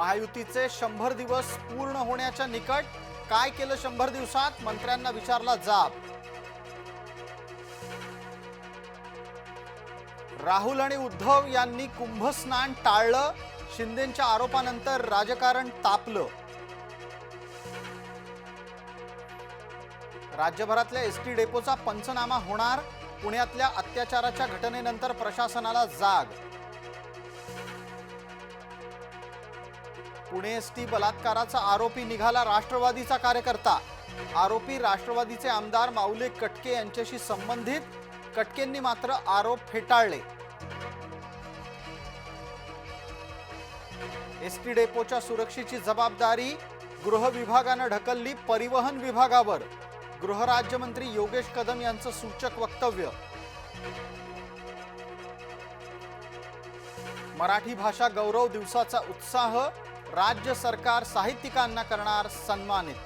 महायुतीचे शंभर दिवस पूर्ण होण्याच्या निकट काय केलं शंभर दिवसात? मंत्र्यांना विचारला जाब. राहुल आणि उद्धव यांनी कुंभस्नान टाळलं शिंदेच्या आरोपानंतर राजकारण तापलं. राज्यभरातल्या एस टी डेपोचा पंचनामा होणार पुण्यातल्या अत्याचाराच्या घटनेनंतर प्रशासनाला जाग. पुणे एस टी बलात्काराचा आरोपी निघाला राष्ट्रवादीचा कार्यकर्ता. आरोपी राष्ट्रवादीचे आमदार माऊले कटके यांच्याशी संबंधित कटकेंनी मात्र आरोप फेटाळले. एस टी डेपोच्या सुरक्षेची जबाबदारी गृह विभागानं ढकलली परिवहन विभागावर. गृहराज्यमंत्री योगेश कदम यांचं सूचक वक्तव्य. मराठी भाषा गौरव दिवसाचा उत्साह राज्य सरकार साहित्यिकांना करणार सन्मानित.